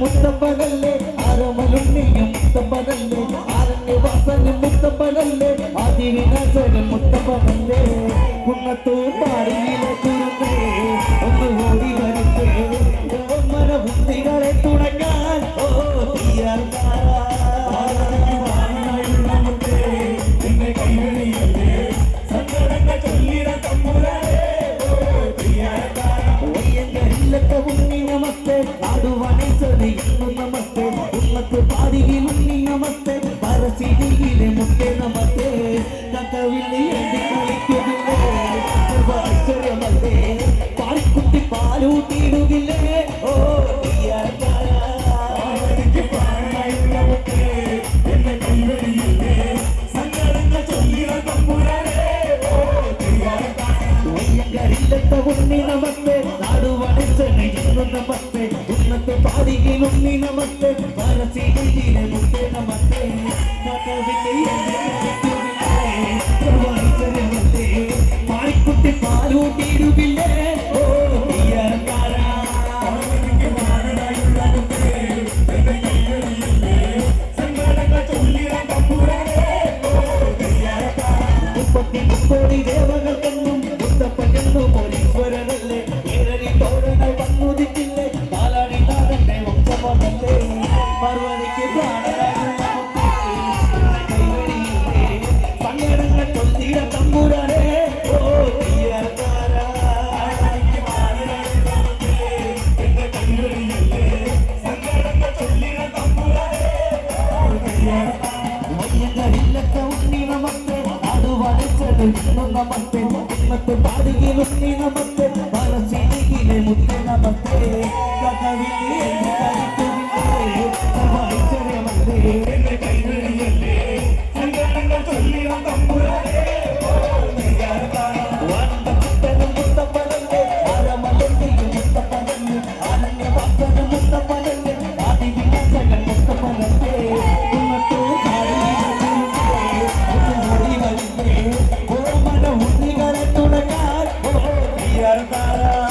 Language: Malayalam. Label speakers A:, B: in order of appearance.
A: മുത്തപ്പകല്ലേ അരമലും നീയും മുത്തപ്പകല്ലേ അരണ്യവാസനും മുത്തപ്പകല്ലേ അതിവിനാശനും മുത്തപ്പകല്ലേ കുന്നത്തൂർ നമസ്തേ. പറസിനിയിലെ മുത്തെ നമത്തെ കഥവിൽ നീണ്ടി കുളിക്കുന്നില്ലേ? സർവാശ്ചര്യമല്ലേ പാൽക്കുട്ടി പാലൂട്ടിയിടുകില്ലേ? ഓ ഉണ്ണി നമത്തെ നാടുവടച്ചെന്ന് നമസ്തേ. ಮತ್ತೆ ಪಾಡಿಗೆ ನುಣ್ಣಿನ ಮತ್ತೆ ಬರಸಿ ನೀರಿನ ಮುಟ್ಟಿನ ಮತ್ತೆ പാടിക്കുട്ടി പാലൂട്ടിയിടുകില്ലേ ഓ ഇയർക്കാരാ മുപ്പത്തി മുപ്പോടി ദേവകൾക്കെന്നും മുത്തപ്പനെന്നും ഒരീശ്വരനല്ലേ? பருவதிக்கு பன்னடங்க தொல்திட தம்புரானே ஓ தீயத்தாரா நமக்கு. நமக்கு பாடுகிறோம் நமக்கு. பல சினிகிலே முத்து நமக்கு கதவிலே Hermana.